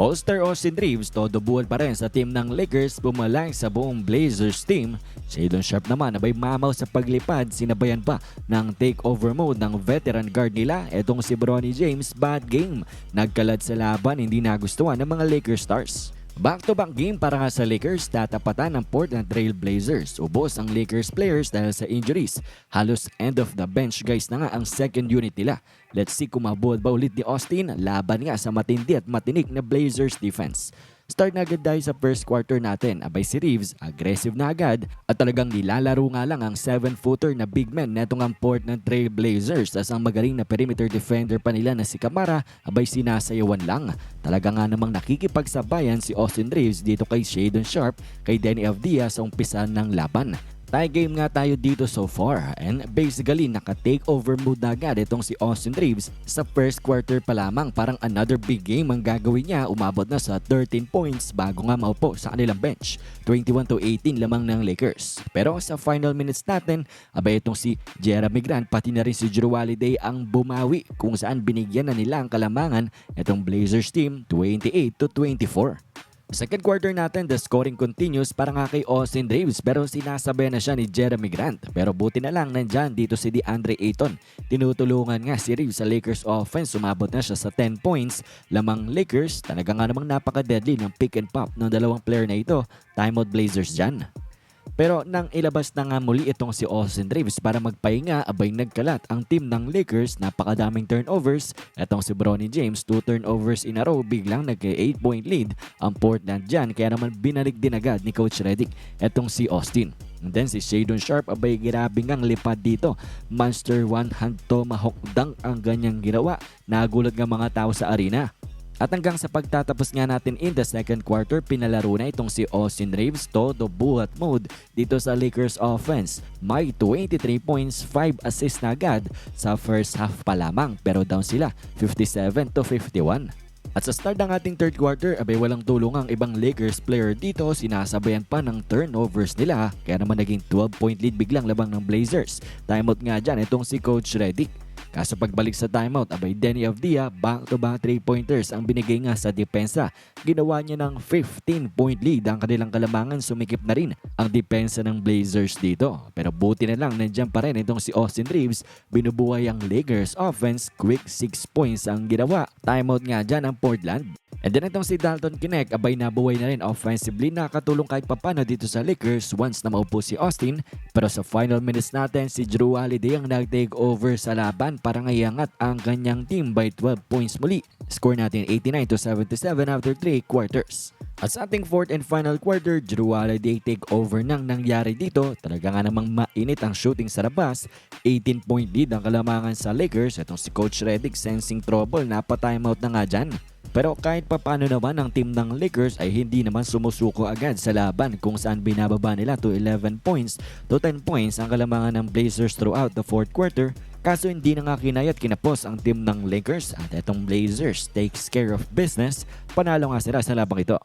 All-Star Austin Reeves todo buwan pa rin sa team ng Lakers bumalang sa buong Blazers team. Shadon Sharp naman abay mamaw sa paglipad sinabayan pa ng takeover mode ng veteran guard nila etong si Bronny James bad game. Nagkalad sa laban hindi nagustuhan ng mga Lakers stars. Back-to-back game para nga sa Lakers, tatapatan ng Portland Trail Blazers. Ubos ang Lakers players dahil sa injuries. Halos end of the bench guys na nga ang second unit nila. Let's see kung mabuhat ba ulit ni Austin laban nga sa matindi at matinik na Blazers defense. Start na agad tayo sa first quarter natin. Abay si Reeves, aggressive na agad at talagang nilalaro nga lang ang 7-footer na big man netong ang Portland Trail Blazers as ang magaling na perimeter defender pa nila na si Camara abay sinasayawan lang. Talaga nga namang nakikipagsabayan si Austin Reeves dito kay Shadon Sharp kay Danny Avdia sa umpisa ng laban. Tie game nga tayo dito so far and basically naka-take over mood agad itong si Austin Reeves sa first quarter pa lamang. Parang another big game ang gagawin niya. Umabot na sa 13 points bago nga maupo sa kanilang bench. 21 to 18 lamang ng Lakers. Pero sa final minutes natin abay itong si Jeremy Grant pati na rin si Drew Holiday ang bumawi kung saan binigyan na nila ang kalamangan itong Blazers team 28 to 24 Second quarter natin, the scoring continues para nga kay Austin Reeves pero sinasabay na siya ni Jeremy Grant. Pero buti na lang nandyan dito si DeAndre Ayton. Tinutulungan nga si Reeves sa Lakers offense. Sumabot na siya sa 10 points. Lamang Lakers, talaga nga namang napaka-deadly ng pick and pop ng dalawang player na ito. Timeout Blazers dyan. Pero nang ilabas na nga muli itong si Austin Reeves para magpahinga, abay nagkalat ang team ng Lakers, napakadaming turnovers. Itong si Bronny James, 2 turnovers in a row, biglang nagka 8 point lead ang Portland dyan. Kaya naman binalik din agad ni Coach Redick itong si Austin. And then si Shadon Sharp, abay grabe ngang lipad dito. Monster one hand tomahawk dunk ang ganyang ginawa. Nagulat nga mga tao sa arena. At hanggang sa pagtatapos nga natin in the second quarter, pinalaro na itong si Austin Reeves todo buhat mode dito sa Lakers offense. May 23 points, 5 assists na agad sa first half pa lamang pero down sila 57 to 51. At sa start ng ating third quarter, abay walang tulong ang ibang Lakers player dito, sinasabayan pa ng turnovers nila kaya naman naging 12 point lead biglang labang ng Blazers. Timeout nga dyan itong si Coach Redick. Kaso pagbalik sa timeout, abay Denny Avdia, back-to-back 3-pointers ang binigay nga sa depensa. Ginawa niya ng 15-point lead ang kanilang kalamangan, sumikip na rin ang depensa ng Blazers dito. Pero buti na lang, nandiyan pa rin itong si Austin Reeves, binubuhay ang Lakers offense, quick 6 points ang ginawa. Timeout nga dyan ang Portland. And then itong si Dalton Kinect, abay nabuhay na rin offensively nakatulong kahit papano dito sa Lakers once na maupo si Austin. Pero sa final minutes natin, si Drew Holiday ang nag-take over sa laban para ngayangat ang kanyang team by 12 points muli. Score natin 89 to 77 after 3 quarters. At sa ating fourth and final quarter, Drew Holiday take over nang nangyari dito. Talaga nga namang mainit ang shooting sa labas. 18 point lead ang kalamangan sa Lakers. Itong si Coach Redick sensing trouble, napa-timeout na nga dyan. Pero kahit papano naman ang team ng Lakers ay hindi naman sumusuko agad sa laban kung saan binababa nila to 11 points to 10 points ang kalamangan ng Blazers throughout the fourth quarter. Kaso hindi na nga kinayat kinapos ang team ng Lakers at itong Blazers takes care of business. Panalo nga sila sa labang ito.